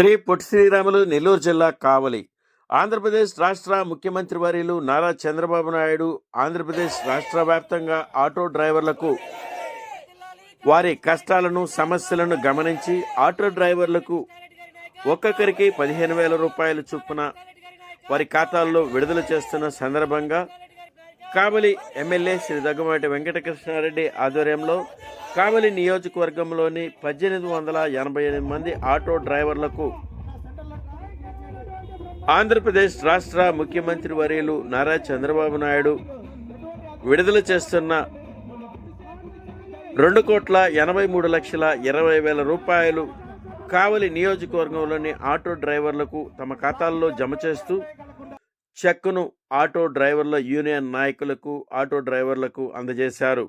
శ్రీ పొట్టి శ్రీరాములు నెల్లూరు జిల్లా కావలి. ఆంధ్రప్రదేశ్ రాష్ట్ర ముఖ్యమంత్రి వర్యులు నారా చంద్రబాబు నాయుడు ఆంధ్రప్రదేశ్ రాష్ట్ర వ్యాప్తంగా ఆటో డ్రైవర్లకు వారి కష్టాలను సమస్యలను గమనించి ఆటో డ్రైవర్లకు ఒక్కొక్కరికి పదిహేను వేల రూపాయల చొప్పున వారి ఖాతాల్లో విడుదల చేస్తున్న సందర్భంగా కావలి ఎమ్మెల్యే శ్రీ దగ్గుమాటి వెంకటకృష్ణారెడ్డి ఆధ్వర్యంలో కావలి నియోజకవర్గంలోని పద్దెనిమిది వందల ఎనభై ఎనిమిది మంది ఆటో డ్రైవర్లకు ఆంధ్రప్రదేశ్ రాష్ట్ర ముఖ్యమంత్రి వర్యులు నారా చంద్రబాబు నాయుడు విడుదల చేస్తున్న రెండు కోట్ల ఎనభై మూడు లక్షల ఇరవై వేల రూపాయలు కావలి నియోజకవర్గంలోని ఆటో డ్రైవర్లకు తమ ఖాతాల్లో జమ చేస్తూ చెక్కును ఆటో డ్రైవర్ల యూనియన్ నాయకులకు ఆటో డ్రైవర్లకు అందజేశారు.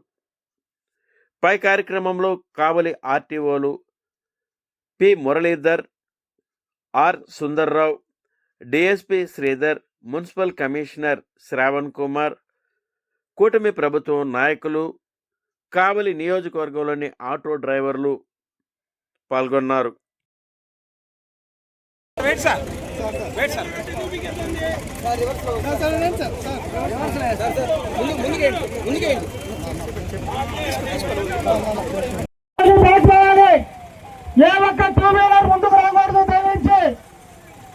పై కార్యక్రమంలో Kavali ఆర్టీఓలు P Muralidhar R Sundarrao DSP Sridhar municipal commissioner Shravan Kumar కూటమి ప్రభుత్వం నాయకులు కావలి నియోజకవర్గంలోని ఆటో డ్రైవర్లు పాల్గొన్నారు వెయిట్ సార్ వెయిట్ సార్ చేసుకోవాలి ఏ ఒక్క టూ వీలర్ ముందుకు రాకూడదు దయవించి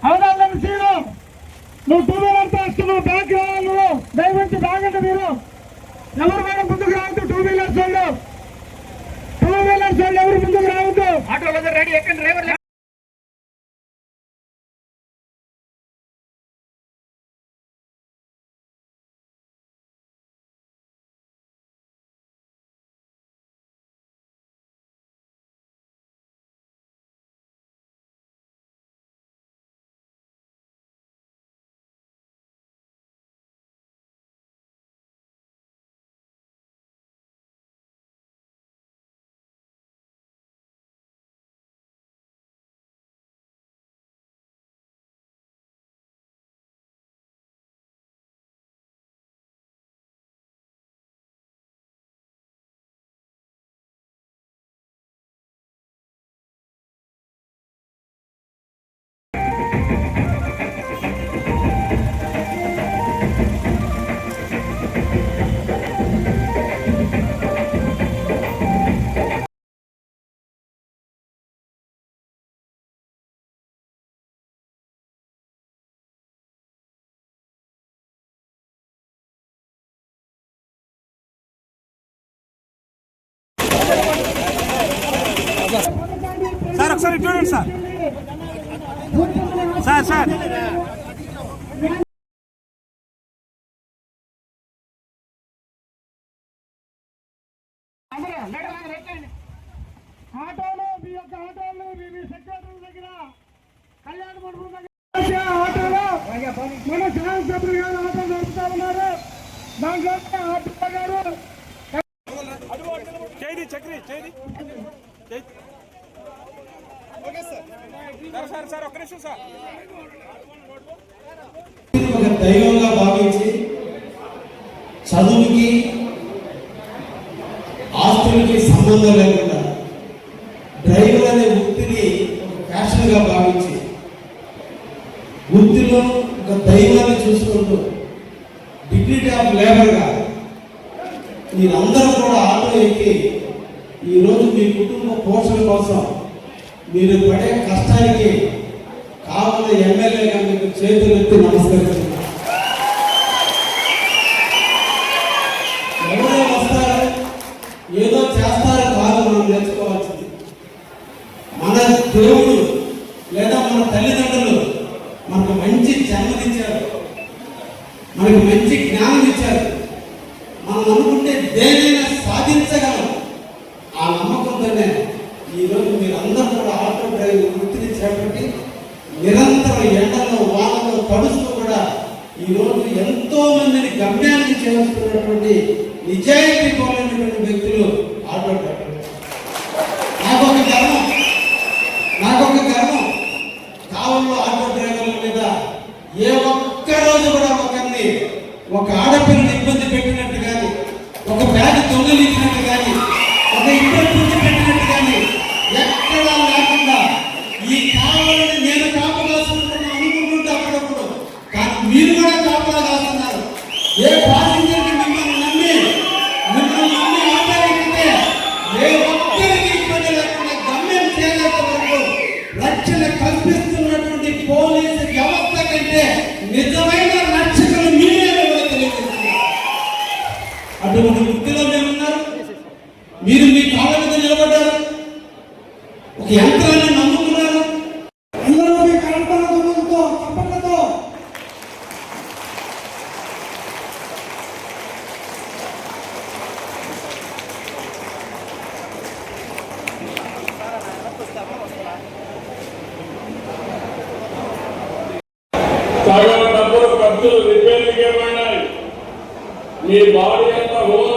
అవగాహన సీను. నువ్వు టూ వీలర్తో వస్తున్నావు బ్యాక్ రావాలి నువ్వు. దయవించి బాగండి మీరు. ఎవరు కూడా ముందుకు రావద్దు టూ వీలర్స్ వాళ్ళు టూ వీలర్స్ వాళ్ళు ఎవరు ముందుకు రావద్దు. ఆటోలో రెడీ ఎక్కడ డ్రైవర్ సార్ ఒకసారి ఇటు చూడండి సార్. Sir sir. ఆటోలు మీ యొక్క ఆటోలు మీ మీ సెక్రటరీ దగ్గర కళ్యాణ మండపం దగ్గర ఆటోలో మన శాసనసభ్యులు గారు ఆటో నడుపుతా ఉన్నారు. దాంట్లో ఆటో గారు చేది చక్రి చేది సార్ సార్ సార్ ఒక్క నిమిషం సార్ ఒక దైవంగా భావించి చదువుకి ఆస్తులకి సంబంధం లేకుండా డ్రైవర్ అనే వృత్తిని ఒక ఫ్యాషన్గా భావించి వృత్తిలో ఒక దైవాన్ని చూసుకుంటూ డిగ్నిటీ ఆఫ్ లేబర్గా మీరందరూ కూడా ఆటో ఎక్కి ఈరోజు మీ కుటుంబ పోషణ కోసం మీరు పడే కష్టానికి కావాల ఎమ్మెల్యేగా మీకు చేతులు ఎత్తి నమస్కరిస్తున్నాను ఎవరో వస్తారు ఏదో చేస్తారో కాదు మనం నేర్చుకోవాల్సింది. మన దేవుడు లేదా మన తల్లిదండ్రులు మనకు మంచి జన్మనిచ్చారు. మనకు మంచి జ్ఞానం ఇచ్చారు మనం అనుకుంటే దేనైనా సాధించగలం. ఆ నమ్మకంతోనే ఈరోజు మీరందరూ కూడా ఆటో డ్రైవర్ వృత్తిని చేపట్టి నిరంతరం ఎండలో వానలో పడుస్తూ కూడా ఈరోజు ఎంతో మందిని గమ్యానికి చేస్తున్నటువంటి నిజాయితీ కోరినటువంటి వ్యక్తులు ఆటో నాకొక గర్వం. నాకొక గర్వం. కావుల్లో ఆటో డ్రైవర్ల మీద ఏ ఒక్క రోజు కూడా ఒకరిని ఒక ఆడపిల్లని ఇబ్బంది పెట్టినట్టు కానీ ఒక బ్యాగ్ దొంగలించినట్టు మీరు కూడా కాపలా కాస్తున్నారు. ఏ పాసింజర్ మిమ్మల్ని నమ్మి మిమ్మల్ని నమ్మి ఆదాయిస్తే ఏ ఒక్కరికి ఇబ్బంది లేకుండా గమ్యం చేరేంత వరకు రక్షణ కల్పిస్తున్నటువంటి పోలీసు వ్యవస్థ కంటే నిజమైన రక్షకులు మీరే తెలియజేస్తున్నారు. అటువంటి వృత్తిలో మీరు ఉన్నారు మీరు మీ కాళ్ళ మీద నిలబడ్డారు. ఒక యంత్రాన్ని మీ బాడీ అంతా హోలం